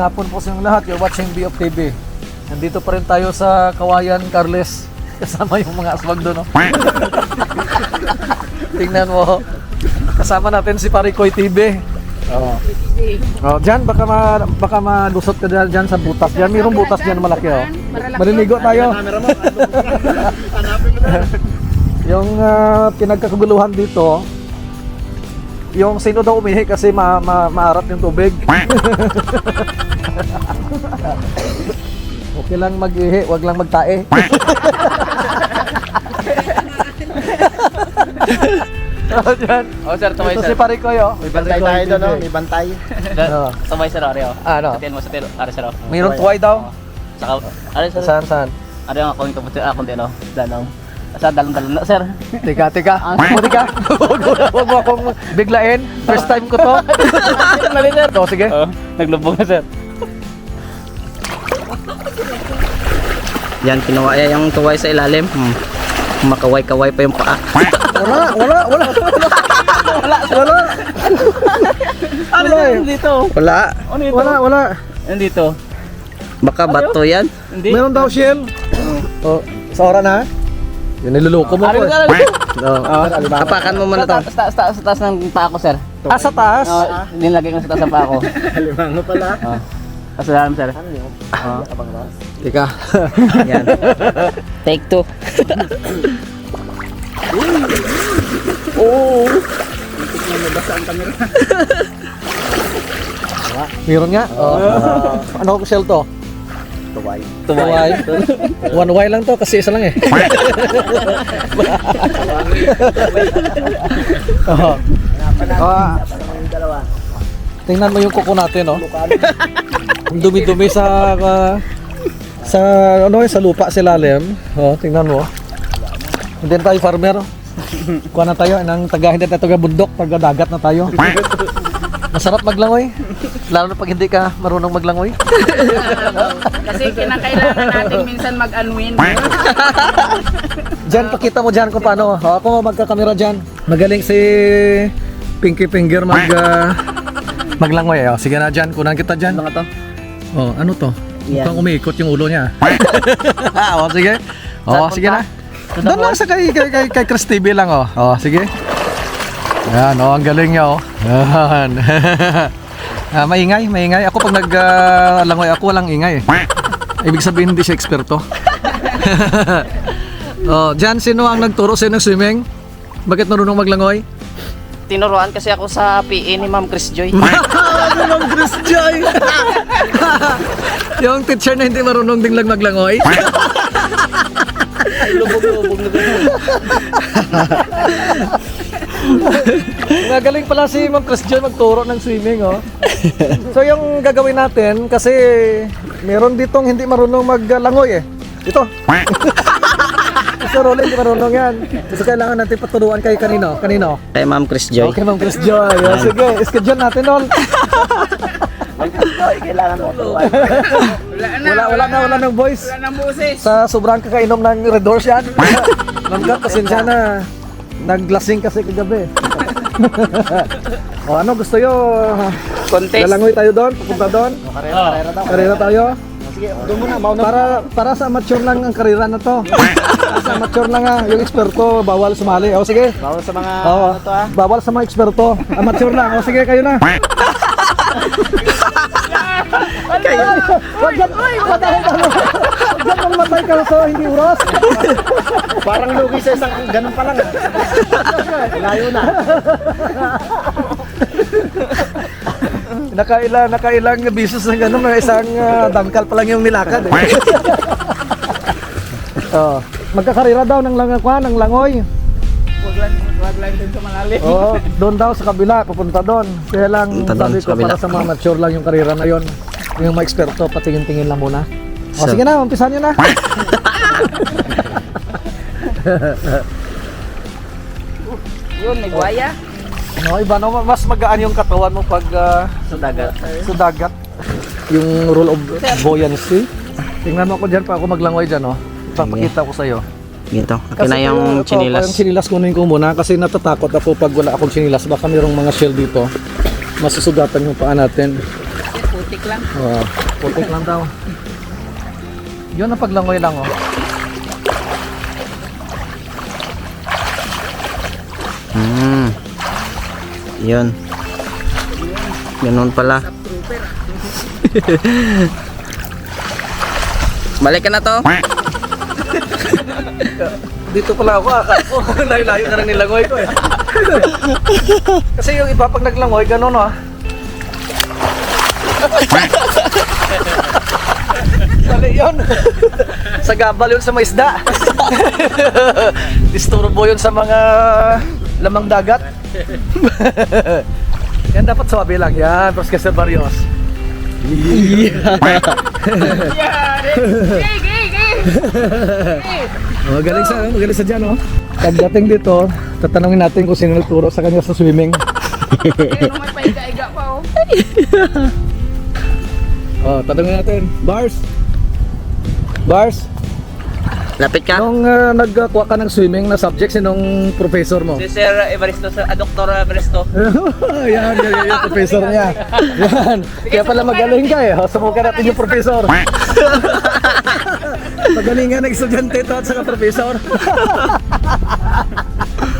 Magandang hapon po sa inyong lahat. You're watching B of TV. Nandito pa rin tayo sa Kawayan, Carles. Kasama yung mga aswag doon. No? Tingnan mo. Kasama natin si Parikoy TV. Oh. Oh, diyan baka ma, baka malusot ka dyan, dyan sa butas. Diyan mayroong butas diyan malaki oh. Maliligo tayo. yung ah, pinagkakaguluhan dito, yung sino daw umihi kasi ma, ma, maarat yung tubig. okay lang mag-ihi, wag lang magtae. oh, dyan. Oh, sir, tumay, Ito sir. si Parikoy oh. May bantay tayo doon, no? May bantay. Oh. Tumay, sir, Areo. Ano? Atiyan mo sa tiro, Areo, sir. oh. Mayroong tuway daw. Saka, Areo, sir. Saan, saan? Areo, ako yung kaputi, ako din, oh. Danong. Sa dalong-dalong na, sir. Tika, tika. Muli ka. Huwag mo- Huwag mo akong biglain. First time ko to. Mali, sir. Oh, sige. Oh, naglubog na, sir. Yan, kinuha niya yung tuway sa ilalim. Hmm. Makaway-kaway pa yung paa. Wala, wala, wala. Wala, wala. Ano yun dito? Wala. Ano ito? Wala, wala. Ano dito? Baka bato yan. Hindi. Meron daw shell. Oh, sa oras na. Yun, niluluko mo. Areo. Oh. Hapakan mo muna to. Sa taas, taas, ng paa ko, sir. Ah, sa taas. Oh, nilagay ko sa taas ng paa ko. Limango pala. Kasalanan, sir. Oh. Tika. Yan. Take two. Meron nga. Oh. ano ko shell to? Tuway. Tuway. One way lang to kasi isa lang eh. oh. Ah, tingnan mo yung kuko natin, no? Ang dumi-dumi sa ah, sa ano eh, sa lupa sa ilalim. Oh, tingnan mo. Hindi tayo farmer. Kuha na tayo ng taga hindi na taga bundok, taga dagat na tayo. Masarap maglangoy. Lalo na pag hindi ka marunong maglangoy. Kasi kinakailangan natin minsan mag-unwind. Diyan, pakita mo diyan kung paano. O, ako magkakamera diyan. Magaling si Pinky Finger mag ah, maglangoy. O, sige na diyan, kunan kita diyan. Ano to? Oh, ano to? Yan. Mukhang umiikot yung ulo niya. o, sige. O, sige na. Doon lang sa kay, kay, kay, kay Chris TV lang, o. O, sige. Yan, o, ang galing niya, o. Yan. ah, maingay, maingay. Ako pag naglangoy ako, walang ingay. Ibig sabihin, hindi siya eksperto. oh, diyan, sino ang nagturo sa'yo ng swimming? Bakit marunong maglangoy? Tinuruan kasi ako sa PE ni Ma'am Chris Joy. Ano bang Chris Joy? yung teacher na hindi marunong din lang maglangoy. Lubog-lubog na Nagaling pala si Ma'am Chris Joy magturo ng swimming, oh. So yung gagawin natin, kasi meron ditong hindi marunong maglangoy eh. Ito. Sa Rolly, hindi marunong yan. So kailangan natin paturuan kay kanino? Kanino? Kay Ma'am Chris Joy. Okay, Ma'am Chris Joy. Oh, sige, schedule natin, Ol. Kailangan mo tuway. Wala na. Wala, wala na, wala ng voice. Wala ng boses. Sa sobrang kakainom ng Red Doors yan. Ma'am pasensya na. Naglasing kasi kagabi. o ano, gusto nyo? Contest. Lalangoy tayo doon? Pupunta doon? Oh. Karera tayo? Sige, doon muna. Mauna. Para, para sa amateur lang ang karera na to. Para sa amateur lang ah. Yung eksperto, bawal sumali. O sige. Bawal sa mga Oo. ano to ah. Bawal sa mga eksperto. Amateur lang. O sige, kayo na. kayo. Wag yan. Wag yan. Wag yan mamatay ka so hindi uras. Parang lugi sa isang ganun pa lang. ah. Layo na. Nakaila, nakailang bisos ng gano'n, may isang ah, dangkal pa lang yung nilakad eh. oh, magkakarira daw ng langakwa, ng langoy. Wag lang, lang din sa malalim. Oo, doon daw sa kabila, pupunta doon. Kaya lang, Punta doon sabi sa ko, kabila. para sa mga mature lang yung karira na yon. Yung mga eksperto, patingin-tingin lang muna. O So- sige na, umpisan nyo na. Yun, may buhaya. No, iba no, mas magaan yung katawan mo pag ah, Sa dagat. sa dagat. Yung rule of buoyancy. Tingnan mo ako dyan pa ako maglangoy dyan, oh. Ipapakita ko sa'yo. Ginto. Akin na yung ito, chinilas. Yung chinilas kunin ko muna kasi natatakot ako pag wala akong chinilas. Baka mayroong mga shell dito. Masusugatan yung paa natin. putik lang. Oh, putik lang daw. Yun ang paglangoy lang oh. Hmm. Yun. Ganun pala. Balik ka na to. Dito pala ako, akala ko, layo-layo na lang nilangoy ko eh. Kasi yung iba pag naglangoy, ganun ah. Mali yun. sa gabal yun sa mga isda. Disturbo yun sa mga lamang dagat. Yan dapat swabe lang yan, Professor Barrios. Yeah. Magaling sa, magaling sa dyan, oh. Pagdating dito, tatanungin natin kung sino nagturo sa kanya sa swimming. Eh, nung may paiga-iga pa oh. Oh, tanungin natin. Bars? Bars? Lapit ka. Nung uh, nagkuha ka ng swimming na subject, sinong professor mo? Si Sir Evaristo, Sir, ah, Dr. Evaristo. yan, yan, yan, yung professor niya. Yan. Kaya pala magaling ka eh. Oh, Subukan natin yung professor. Magalingan ng estudyante ito at saka professor.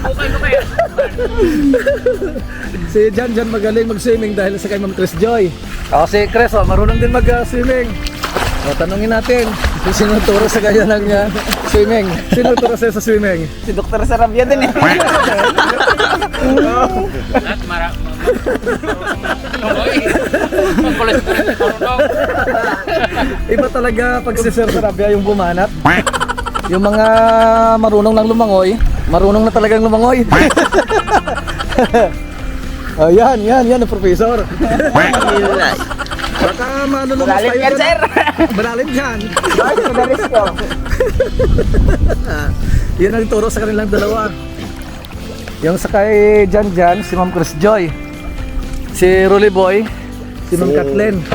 Bukay mo kayo. Si Jan Jan magaling mag-swimming dahil sa kay Ma'am Chris Joy. Ako si Chris, oh, marunong din mag-swimming. O, tanungin natin, kung sino turo sa kanya ng uh, swimming? Sino turo sa'yo sa swimming? Si Dr. Sarabia din eh. At mara. Oy. Ang kolesterol. Iba talaga pag si Sir Sarabia yung bumanat. Yung mga marunong ng lumangoy, marunong na talagang lumangoy. oh, yan, yan, yan professor. Baka Malalim tayo yan, dyan. sir. Malalim dyan. Evaristo. Yan ang turo sa kanilang dalawa. Yung sa kay Jan Jan, si Ma'am Chris Joy. Si Rolly Boy, si Ma'am Kathleen.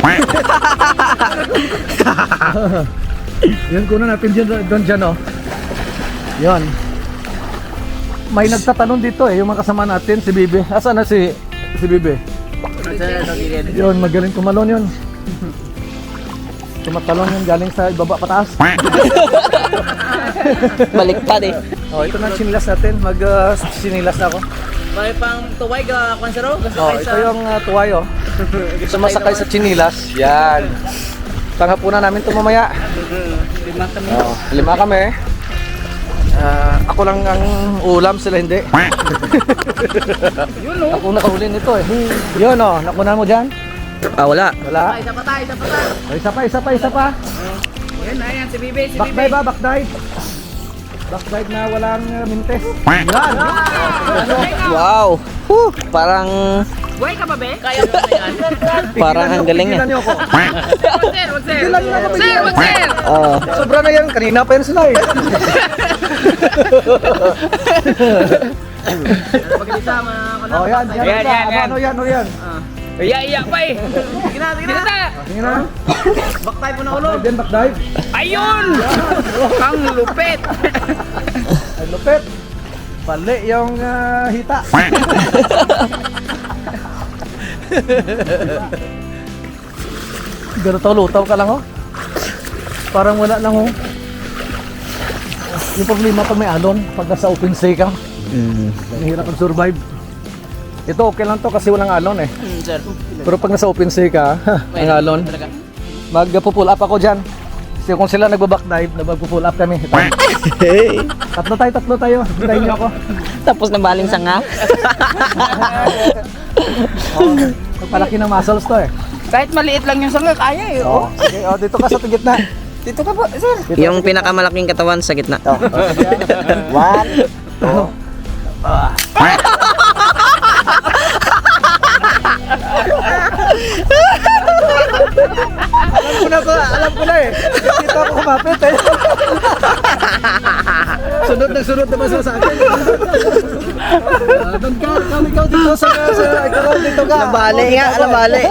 Yan kuna natin dyan, doon dyan oh. Yan. May nagtatanong dito eh, yung mga kasama natin, si Bibi. Asa na si si Bibi? Yun, magaling tumalon yun. Tumatalon yun galing sa ibaba pataas. Baliktad eh. Oh, ito na ang sinilas natin. Mag uh, sinilas na ako. May pang tuway ka, Kwansero? Oh, ito yung uh, tuway oh. Sumasakay sa chinilas. Yan. Panghapunan namin ito mamaya. Lima kami. Oh, lima kami. Ah, ako lang ang ulam, sila hindi. Yun oh. Ako nakahuli nito eh. Yun oh, nakuna mo dyan? Ah, wala. Wala. Isa pa tayo, isa pa tayo. Oh, isa pa, isa pa, isa pa. Yan, ayan, si Bibi, si Bibi. Backdive ba? Backdive. Backdive na walang uh, mintes. Yan. Wow. Whew, parang Buhay ka ba, be? Kaya mo na yan. parang ang galing eh. niyo ako. Wag, sir, wag, sir. Tigilan niyo ako. Sir, wag, sir. Oh. Sobra na yan. Kanina pa yan sila eh. Pagkita, mga Oh, yan. Yan, Yan, yan, yan. Ano, yan, ano yan? Iya, iya pa eh. Sige na, sige na. Tingnan na. Back po na ulo. Backdive din, backdive. Ayun! Ang lupit. Ay, lupit. Pali yung ah, hita. Ganito, lutaw ka lang oh. Parang wala lang oh. Yung problema pag may alon, pag nasa open sea ka, Mm. mahirap ang survive. Ito okay lang to kasi walang alon eh. Hmm, sir. Pero pag nasa open sea ka, ang alon, Talaga. magpo-pull up ako dyan. Kasi kung sila nagbaback dive, nagpo-pull up kami. Tatlo tayo, tatlo tayo. Hintayin niyo ako. Tapos na baling sanga. Oh, palaki ng muscles to eh. Kahit maliit lang yung sanga, kaya eh. Oh, sige, oh, dito ka sa gitna. Dito ka po, sir. Yung pinakamalaking katawan sa gitna. One, two, alam ko na ko, alam ko na eh. Dito ako kumapit eh. sunod na sunod naman sa akin. Ah, Doon ka, ikaw, dito sa, sa ikaw dito ka. Nabali Oh, nga, ako. nabali.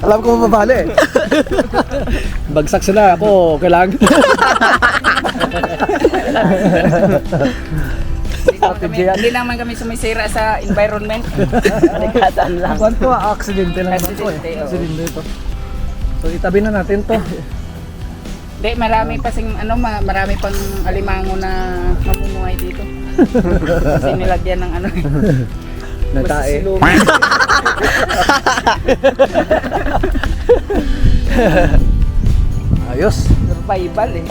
Alam ko mababali. Bagsak sila, ako okay lang. Kami, hindi naman kami sumisira sa environment. Kaligatan lang. Kuwan ko, aksidente lang eh. Aksidente. Aksidente ito. So itabi na natin to. Hindi, marami pa sing, ano, ma- marami pang alimango na mamumuhay dito. Kasi nilagyan ng ano eh. Masisilungan. Ayos. Survival eh.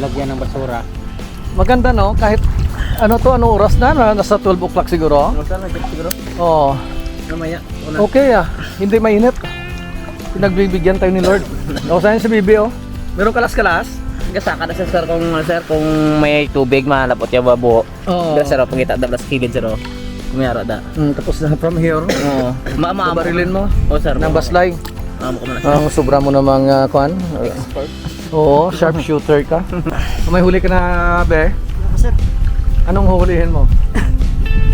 Lagyan ng basura. Maganda no, kahit ano to, ano oras na? Na- Nasa 12 o'clock siguro. Ano saan nag siguro? Oo. Mamaya. Una. Okay ah, hindi mainit. Pinagbibigyan tayo ni Lord. O, saan si Bibi oh? Meron kalas-kalas? Gasaka na sa sir kung sir kung may tubig malapot yung babuo. Oo. Dala sir oh, pangita dablas kilid sir oh. Kumiyara da. Mm, tapos na from here, Oo. Maama. babarilin mo Oh sir. ng baslay. Amo ko man. Ang sobra mo namang uh, kuan. Oo, sharp shooter ka. May huli ka na, be? Sir. Anong huhulihin mo?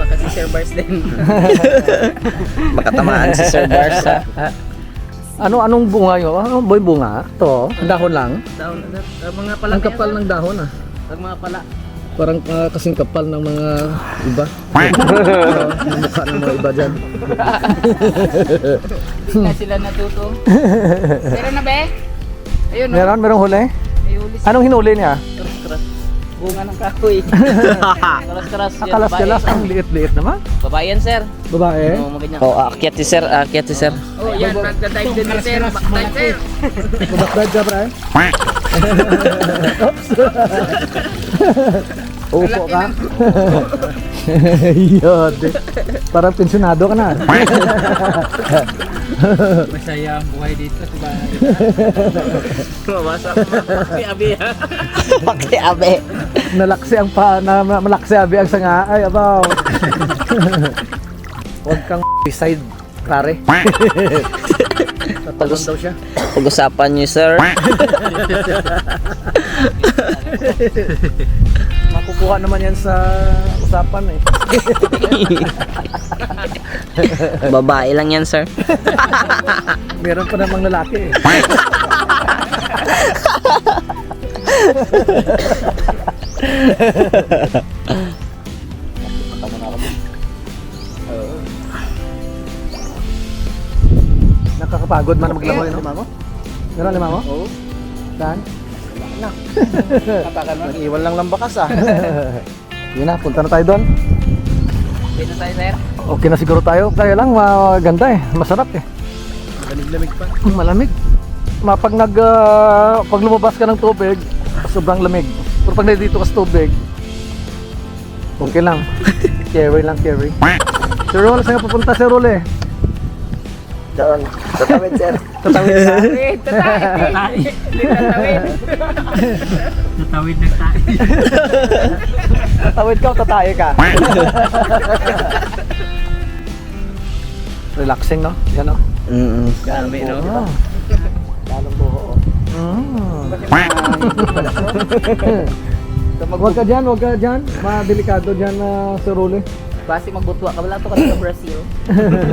Baka si Sir Bars din. Makatamaan si Sir Barsa. Ano anong bunga yun? Ano boy bunga? To, ang dahon lang. Sir. Ah, mga pala. Ang kapal ng dahon ah. Ang mga pala. Parang uh, kasing kapal ng mga iba. Ang mukha ng mga iba dyan. Hindi sila natuto. Meron na be? Ayun no? Meron, merong huli? May huli Anong hinuli niya? Bunga ng kahoy. Kalas-kalas. yan, Akalas babae. kalas, ang liit-liit naman. Babae yan sir. Babae. Oo, maganyan. Oh, aakyat si sir, aakyat si sir. Oh, yan. Magdadive din na sir. Backdive sir. Babakdad ka, pre. Upo ka. Yun. Parang pensionado ka na. Masaya ang buhay dito sa bahay. Mabasa ko. Paki-abi. Paki-abi. Nalaksi ang pa, na, malaksi abi ang sanga. Ay, abaw. Huwag kang beside, klare. Tatalon daw siya. Pag-usapan niyo sir. Makukuha naman yan sa usapan eh. Babae lang yan sir. Meron pa namang lalaki eh. Nakakapagod man maglangoy, no? Lima mo? Meron lima mo? Oo. Saan? Kapakan mo. Nag-iwan lang ng bakas ah. Yun na, punta na tayo doon. Dito tayo sir. Okay na siguro tayo. Kaya lang, maganda eh. Masarap eh. Malamig pa. Malamig. Ma, pag nag ah, pag lumabas ka ng tubig, sobrang lamig. Pero pag nandito ka sa tubig, okay lang. carry lang, carry. Sir Rol, saan ka pupunta Sir Rol eh? Doon. Tatawid sir. Tatawid na. Hindi tatawid. Tatawid ng tayo. Tatawid ka o tatae ka? Relaxing no? Yan no? Mm Kami no. Ah. Lalong buho. Mm. Huwag ka dyan, huwag ka dyan. Madelikado dyan na Rol eh. Basi magbutwa ka. Wala to ka sa Brazil.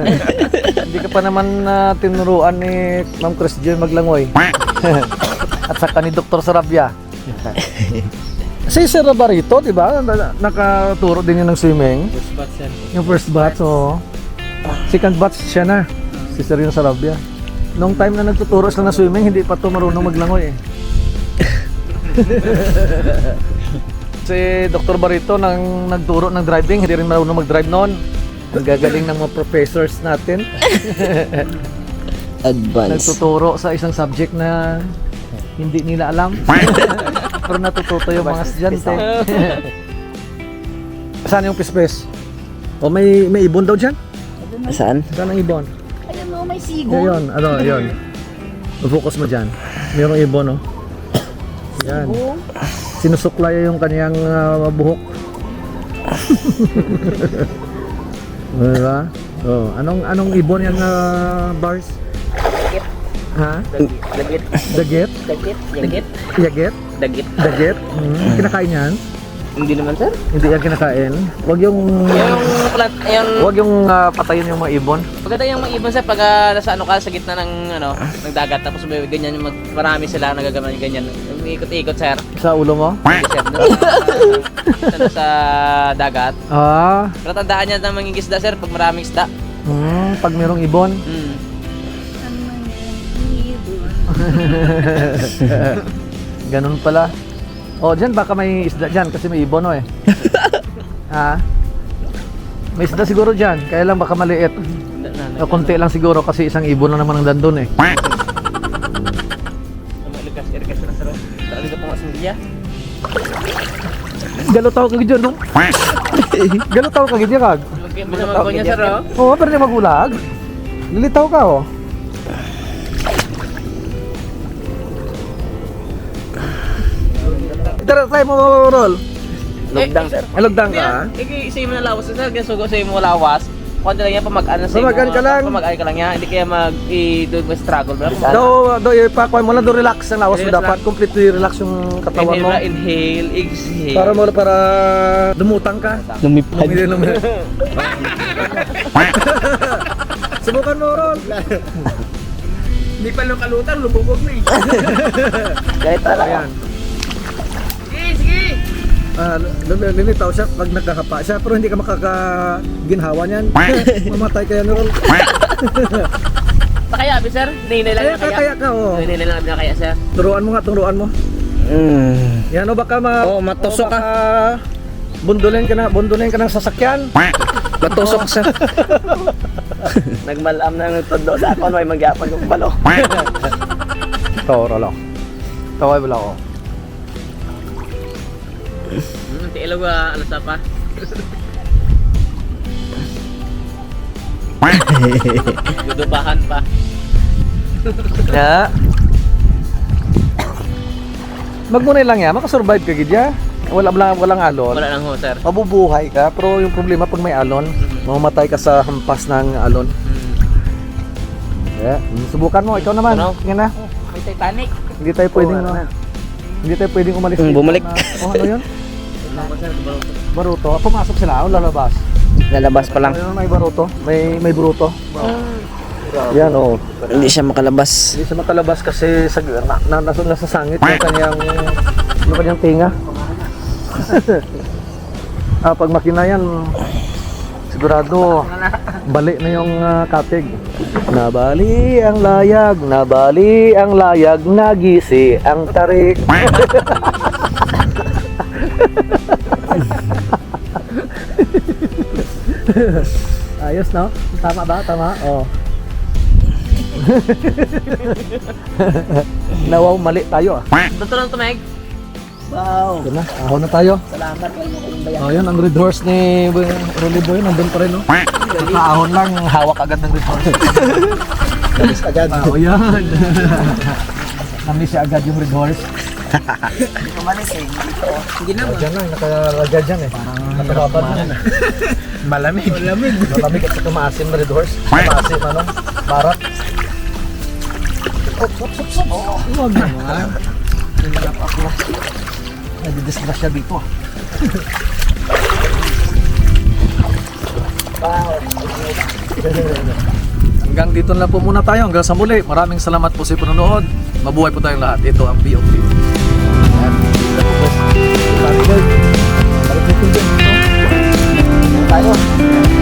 Hindi ka pa naman na tinuruan ni Ma'am Chris Jill maglangoy. At saka ni Dr. Sarabia. si Sir Barito, di ba? Na- Nakaturo din yun ng swimming. First batch yan. Yung first batch, oo. Second batch siya na. Si Sir yung Sarabia. Nung time na nagtuturo sila ng swimming, hindi pa to marunong maglangoy eh. si Dr. Barito nang nagturo ng driving, hindi rin marunong mag-drive noon. Ang gagaling ng mga professors natin. Advance. Nagtuturo sa isang subject na hindi nila alam. Pero natututo yung mga estudyante. Saan yung pispes? O may may ibon daw dyan? Saan? Saan ang ibon? Ayun o, may Ayun, ano, ayun. Focus mo dyan. Mayroong ibon, no? Yan. Sinusuklay yung kanyang ah, buhok. diba? Oh, anong anong ibon yan na bars? Ha? Dagit. Dagit. Dagit. Yaget? Dagit. Daget? Hmm. Kinakain yan? Hindi naman sir. Hindi yan kinakain. Huwag yung... Yung plant, yung Huwag yung ah, patayin yung mga ibon. Maganda yung mga ibon sir pag ah, nasa ano ka sa gitna ng ano ng dagat tapos may ganyan yung mag, marami sila nagagawa ng ganyan. Umiikot-ikot sir. Sa ulo mo? Sir. Doon sa, sa dagat. Ah, Pero tandaan niya na mangingisda sir pag maraming isda. hmm, pag mayroong ibon. Hmm. Ganun pala. Oh, dyan baka may isda dyan kasi may ibon, no eh. ha? May isda siguro dyan, kaya lang baka maliit. Na, na, O, konti lang siguro kasi isang ibon lang naman ang dandun eh. Na. Galo tao kag dyan, no? Galo tao kag dyan, kag. Binamang ko niya saro. Oo, pero di magulag. Lilitaw ka, oh. Tara, tayo mo, Rol. Lugdang, sir. Ay, lugdang ka, ha? Igi, isa mo na lawas, sir. Kaya sugo sa mo lawas. Konti lang yan, pamag-ano sa Pamagaan ka lang. Pamagaan ka lang yan. Hindi kaya mag, i-do mo struggle. Bro. Do, do, ipakuha mo lang, do relax ang lawas mo. Dapat completely relax yung katawan mo. Inhale, exhale. Para mo, para dumutang ka. Lumipad. Lumili. Subukan mo, Rol. Hindi pa lukalutan, lumubog na eh. Kahit talaga. Uh, lilitaw siya pag nagkakapa siya pero hindi ka makakaginhawa niyan. Mamatay ka yan, Rol. Kaya, abi, sir. Ninay lang Kaya na kaya. ka, oh. Ninay lang na kaya, sir. Turuan mo nga, turuan mo. Mm. Yan, o baka ma... Oo, matusok baka Bundulin ka na, bundulin ka ng sasakyan. Matusok sa... Nagmalam na ng todo sa ako, may magyapon yung balo. Ito, Rolo. Taway wala ko. Hmm, ti ilaw ano sa pa. Dudubahan pa. Ya. Magmunay lang yan, makasurvive ka gidya. Wala wala walang alon. Wala lang ho, sir. Mabubuhay ka, pero yung problema pag may alon, mamamatay ka sa hampas ng alon. Hmm. Yeah. Subukan mo, ikaw naman. Ano? Tingnan na. May Titanic. Hindi tayo pwedeng no, Hindi tayo pwedeng umalis. Mm, dito bumalik. Na, oh, ano yun? Baruto. Pumasok sila, o lalabas. Lalabas pa lang. Ayun, may baruto. May may bruto. Yan oh. Hindi siya makalabas. Hindi siya makalabas kasi sa na, na, nasa, nasa sangit yung kanyang yung kanyang tinga. ah, pag makina yan, sigurado bali na yung ah, katig. Nabali ang layag, nabali ang layag, nagisi ang tarik. Ayos no? Tama ba? Tama? Oh. Nawaw mali tayo ah. Dito lang tumeg. Wow. Ito na, ahon na tayo. Salamat kayo mo kayong bayan. Oh, yun, ang red horse ni Rolly Boy, nandun pa rin, no? Nakaahon lang, hawak agad ng red horse. Labis agad. Ah, oh, yan. Namiss siya agad yung red horse. Hindi ko malis eh. Dito. Hindi na Oh, dyan lang, nakalagay dyan eh. Parang nakababad na yan. Malamig. Malamig. Malamig at saka maasim na red horse. Maasim, ano? Barak. Op, op, op, op. Oh, huwag naman. Hinanap ako. Nadidisgrace siya dito ah. Hanggang dito na po muna tayo. Hanggang sa muli. Maraming salamat po sa panonood. Mabuhay po tayong lahat. Ito ang POP. Ayan. Balik po. Balik po. Balik po. Tayo.